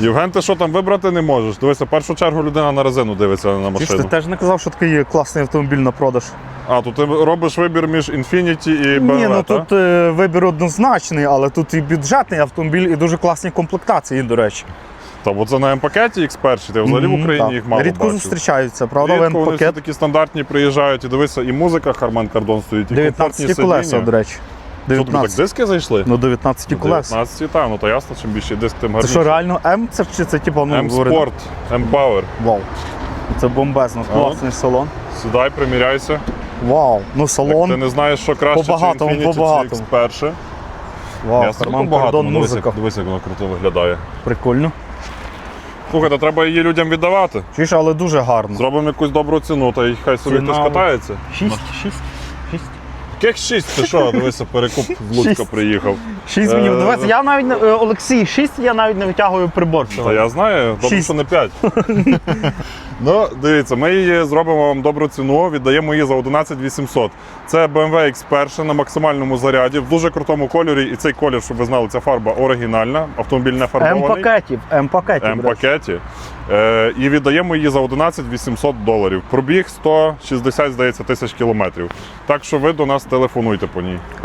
Євген, ти що там вибрати не можеш? Дивися, в першу чергу людина на резину дивиться на Ти ж ти машину. теж не казав, що такий класний автомобіль на продаж. А, то ти робиш вибір між Infiniti і BMW, Ні, ну та? тут е, вибір однозначний, але тут і бюджетний автомобіль, і дуже класні комплектації, до речі. Та бо це на М-пакеті X1, ти взагалі в Мгм, Україні так. їх мало Рідко бачив. зустрічаються, правда, Рідко вони М-пакет. такі стандартні приїжджають, і дивися, і музика Харман Кардон стоїть, і 19 комфортні колеса, сидіння. до речі. Що тобі так диски зайшли? Ну, 19 колес. 19, так, ну то ясно, чим більше диск, тим Це що, реально М? Це чи це типу, ну. М-Sport, М-Power. Вау. Це бомбезно, класний салон. Сідай, приміряйся. Вау. Ну салон. ти не знаєш, що краще, По-багатому, чи Infiniti, по-багатому. чи X1. Вау, Я Карман дивись, музика. дивись, як воно круто виглядає. Прикольно. Слухай, то треба її людям віддавати. Чуєш, але дуже гарно. Зробимо якусь добру ціну, та й хай собі хтось катається. 6, 6, 6. Яких шість? Ти що? Дивися, перекуп в Луцька приїхав. 6 мені Е, я навіть не е, Олексій, 6 я навіть не витягую прибор. Та я знаю, добре, Шість. що не 5. ну, дивіться, ми її зробимо вам добру ціну, віддаємо її за 11 800. Це BMW X1 на максимальному заряді, в дуже крутому кольорі. І цей колір, щоб ви знали, ця фарба оригінальна, автомобіль не фарбований. М-пакетів, М-пакетів. М-пакеті. Е, і віддаємо її за 11 800 доларів. Пробіг 160, здається, тисяч кілометрів. Так що ви до нас телефонуйте по ній.